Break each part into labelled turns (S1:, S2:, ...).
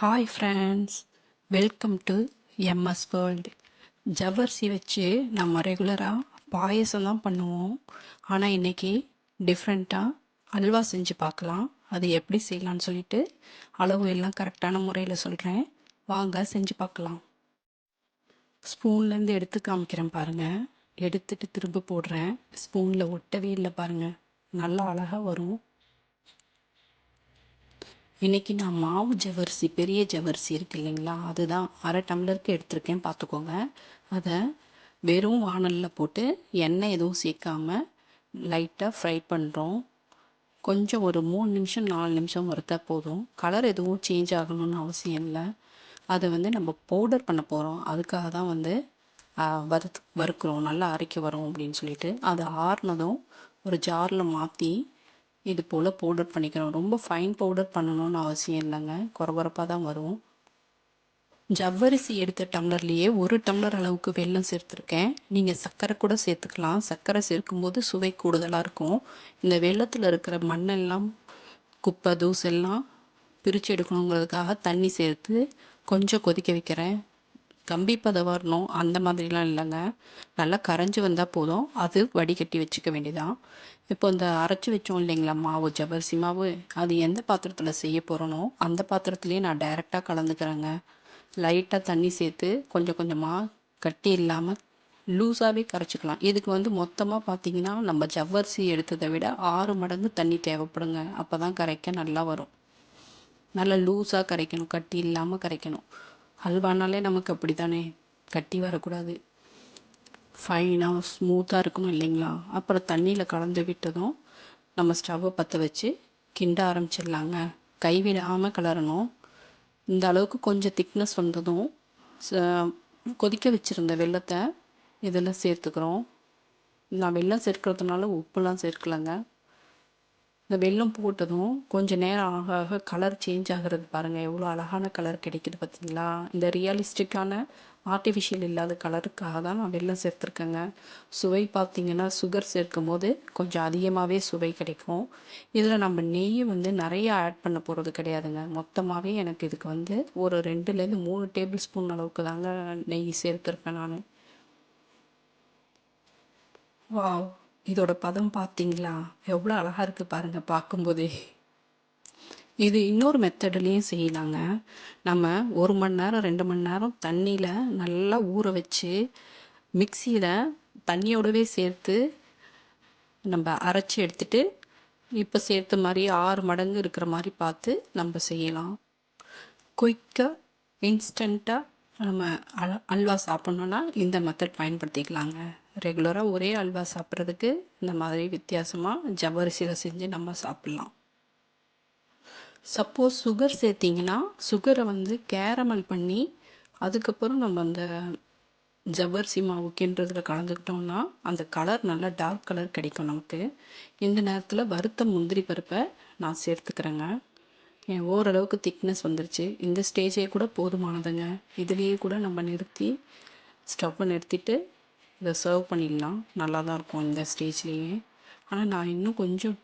S1: Hi friends welcome to MS world ஜவ்வரிசி வச்சு நம்ம ரெகுலராக பாயசம் தான் பண்ணுவோம். ஆனால் இன்றைக்கி டிஃப்ரெண்ட்டாக அல்வா செஞ்சு பார்க்கலாம். அது எப்படி செய்யலான்னு சொல்லிட்டு அளவு எல்லாம் கரெக்டான முறையில் சொல்கிறேன் வாங்க செஞ்சு பார்க்கலாம். ஸ்பூன்லேருந்து எடுத்து காமிக்கிறேன் பாருங்கள் எடுத்துட்டு திரும்ப போடுறேன். ஸ்பூனில் ஒட்டவே இல்லை பாருங்கள் நல்லா அழகாக வரும். இன்றைக்கி நான் மாவு ஜவ்வரிசி பெரிய ஜவ்வரிசி இருக்கு இல்லைங்களா? அதுதான். அரை டம்ளருக்கு எடுத்திருக்கேன் பார்த்துக்கோங்க. அதை வெறும் வானலில் போட்டு எண்ணெய் எதுவும் சேர்க்காமல் லைட்டாக ஃப்ரை பண்ணுறோம் கொஞ்சம் ஒரு மூணு நிமிஷம் நாலு நிமிஷம் வறுத்தா போதும். கலர் எதுவும் சேஞ்ச் ஆகணும்னு அவசியம் இல்லை. அதை வந்து நம்ம பவுடர் பண்ண போகிறோம் அதுக்காக தான் வந்து வறுத்து வறுக்கிறோம். நல்லா அரைக்க வரும் அப்படின்னு சொல்லிட்டு. அது ஆறுனதும் ஒரு ஜாரில் மாற்றி இது போல் பவுடர் பண்ணிக்கிறோம் ரொம்ப ஃபைன் பவுடர் பண்ணணும்னு அவசியம் இல்லைங்க. குறகுறப்பாக தான் வரும். ஜவ்வரிசி எடுத்த டம்ளர்லேயே ஒரு டம்ளர் அளவுக்கு வெல்லம் சேர்த்துருக்கேன். நீங்கள் சர்க்கரை கூட சேர்த்துக்கலாம். சர்க்கரை சேர்க்கும்போது சுவை கூடுதலாக இருக்கும். இந்த வெள்ளத்தில் இருக்கிற மண்ணெல்லாம் குப்பை தூசெல்லாம் பிரித்து எடுக்கணுங்கிறதுக்காக தண்ணி சேர்த்து கொஞ்சம் கொதிக்க வைக்கிறேன். கம்பி பதவரணும் வரணும் அந்த மாதிரிலாம் இல்லைங்க. நல்லா கரைஞ்சி வந்தால் போதும். அது வடிகட்டி வச்சுக்க வேண்டியதான் இப்போ இந்த அரைச்சி வச்சோம் இல்லைங்களா மாவு ஜவ்வரிசி மாவு அது எந்த பாத்திரத்தில் செய்ய போகிறனோ அந்த பாத்திரத்துலேயே நான் டைரெக்டாக கலந்துக்கிறேங்க. லைட்டாக தண்ணி சேர்த்து கொஞ்சம் கொஞ்சமாக கட்டி இல்லாமல் லூஸாகவே கரைச்சிக்கலாம். இதுக்கு வந்து மொத்தமாக பார்த்தீங்கன்னா நம்ம ஜவ்வரிசி எடுத்ததை விட ஆறு மடங்கு தண்ணி தேவைப்படுங்க. அப்போ தான் கரைக்க நல்லா வரும். நல்லா லூஸாக கரைக்கணும் கட்டி இல்லாமல் கரைக்கணும். அல்வானாலே நமக்கு அப்படி தானே கட்டி வரக்கூடாது. ஃபைனாக ஸ்மூத்தாக இருக்கணும் இல்லைங்களா? அப்புறம் தண்ணியில் கலந்து விட்டதும் நம்ம ஸ்டவ்வை பற்ற வச்சு கிண்ட ஆரம்பிச்சிடலாங்க. கைவிடாமல் கிளறணும். இந்த அளவுக்கு கொஞ்சம் திக்னஸ் வந்ததும் கொதிக்க வச்சுருந்த வெள்ளத்தை இதில் சேர்த்துக்கிறோம். நான் வெள்ளம் சேர்க்கறதுனால உப்புலாம் சேர்க்கலைங்க. இந்த வெல்லம் போட்டதும் கொஞ்சம் நேரம் ஆக ஆக கலர் சேஞ்ச் ஆகிறது பாருங்கள் எவ்வளோ அழகான கலர் கிடைக்குது பார்த்தீங்களா இந்த ரியலிஸ்டிக்கான ஆர்டிஃபிஷியல் இல்லாத கலருக்காக தான் நான் வெல்லம் சேர்த்துருக்கேங்க. சுவை பார்த்திங்கன்னா சுகர் சேர்க்கும் போது கொஞ்சம் அதிகமாகவே சுவை கிடைக்கும். இதில் நம்ம நெய் வந்து நிறைய ஆட் பண்ண போகிறது கிடையாதுங்க. மொத்தமாகவே எனக்கு இதுக்கு வந்து ஒரு ரெண்டுலேருந்து மூணு டேபிள் ஸ்பூன் அளவுக்கு தாங்க நெய் சேர்த்துருப்பேன் நான். வாவ் இதோட பதம் பார்த்தீங்களா? எவ்வளோ அழகாக இருக்குது பாருங்கள் பார்க்கும்போதே. இது இன்னொரு மெத்தட்லேயும் செய்யலாங்க. நம்ம ஒரு மணி நேரம் ரெண்டு மணி நேரம் தண்ணியில் நல்லா ஊற வச்சு மிக்சியில் தண்ணியோடவே சேர்த்து நம்ம அரைச்சி எடுத்துட்டு இப்போ சேர்த்த மாதிரி ஆறு மடங்கு இருக்கிற மாதிரி பார்த்து நம்ம செய்யலாம். குயிக்காக இன்ஸ்டண்ட்டாக நம்ம அல் அல்வா சாப்பிட்ணுன்னா இந்த மெத்தட் பயன்படுத்திக்கலாங்க. ரெகுலராக ஒரே அல்வா சாப்பிட்றதுக்கு இந்த மாதிரி வித்தியாசமாக ஜவ்வரிசியில் செஞ்சு நம்ம சாப்பிட்லாம். சப்போஸ் சுகர் சேர்த்திங்கன்னா சுகரை வந்து கேரமல் பண்ணி அதுக்கப்புறம் நம்ம அந்த ஜவ்வரிசி மாவு கிண்டுறதுல கலந்துக்கிட்டோம்னா அந்த கலர் நல்லா டார்க் கலர் கிடைக்கும் நமக்கு. இந்த நேரத்தில் வறுத்த முந்திரி பருப்பை நான் சேர்த்துக்கிறேங்க. என் ஓரளவுக்கு திக்னஸ் வந்துருச்சு. இந்த ஸ்டேஜே கூட போதுமானதுங்க. இதுலேயே கூட நம்ம நிறுத்தி ஸ்டவ்வை நிறுத்திட்டு இதை சர்வ் பண்ணிடலாம். நல்லா தான் இருக்கும் இந்த ஸ்டேஜ்லேயே ஆனால் நான் இன்னும் கொஞ்சம்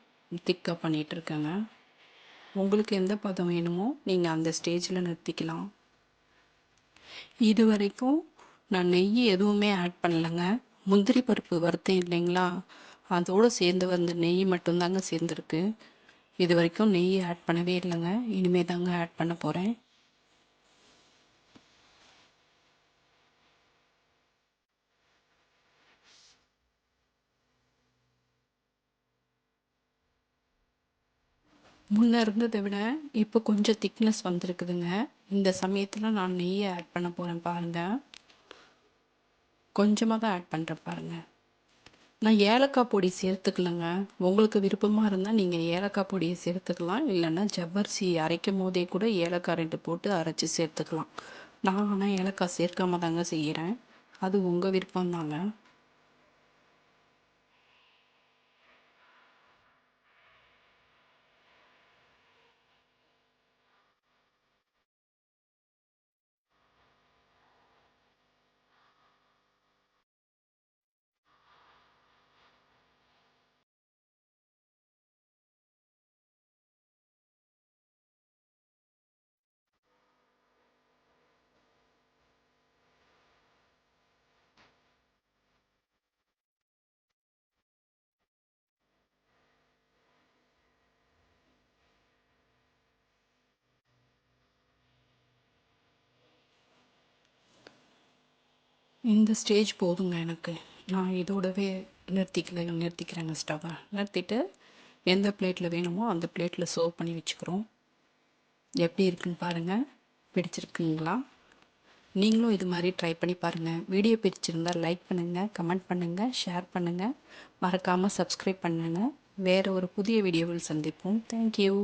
S1: திக்காக பண்ணிகிட்ருக்கேங்க உங்களுக்கு எந்த பதம் வேணுமோ நீங்கள் அந்த ஸ்டேஜில் நிறுத்திக்கலாம். இது வரைக்கும் நான் நெய் எதுவுமே ஆட் பண்ணலைங்க. முந்திரி பருப்பு வறுத்தேன் இல்லைங்களா? அதோடு சேர்ந்து வந்த நெய் மட்டும்தாங்க சேர்ந்துருக்கு. இது வரைக்கும் நெய் ஆட் பண்ணவே இல்லைங்க. இனிமேல் தாங்க ஆட் பண்ண போகிறேன் முன்னே இருந்ததை விட இப்போ கொஞ்சம் திக்னஸ் வந்திருக்குதுங்க. இந்த சமயத்தில் நான் நெய்யை ஆட் பண்ண போகிறேன் பாருங்கள் கொஞ்சமாக தான் ஆட் பண்ணுறேன் பாருங்கள் நான் ஏலக்காய் பொடி சேர்த்துக்கலங்க. உங்களுக்கு விருப்பமாக இருந்தால் நீங்கள் ஏலக்காய் பொடியை சேர்த்துக்கலாம். இல்லைன்னா ஜவ்வரிசி அரைக்கும் போதே கூட ஏலக்காய் ரெண்டு போட்டு அரைச்சி சேர்த்துக்கலாம். நான் ஆனால் ஏலக்காய் சேர்க்காம தாங்க செய்கிறேன் அது உங்கள் விருப்பம் இந்த ஸ்டேஜ் போதுங்க எனக்கு. நான் இதோடவே நிறுத்திக்கல நிறுத்திக்கிறேங்க ஸ்டவ்வை. நிறுத்திட்டு எந்த பிளேட்டில் வேணுமோ அந்த பிளேட்டில் சர்வ் பண்ணி வச்சுக்கிறோம். எப்படி இருக்குன்னு பாருங்கள் பிடிச்சிருக்குங்களா? நீங்களும் இது மாதிரி ட்ரை பண்ணி பாருங்கள் வீடியோ பிடிச்சிருந்தால் லைக் பண்ணுங்கள் கமெண்ட் பண்ணுங்கள் ஷேர் பண்ணுங்கள் மறக்காமல் சப்ஸ்கிரைப் பண்ணுங்கள் வேறு ஒரு புதிய வீடியோவில் சந்திப்போம். தேங்க்யூ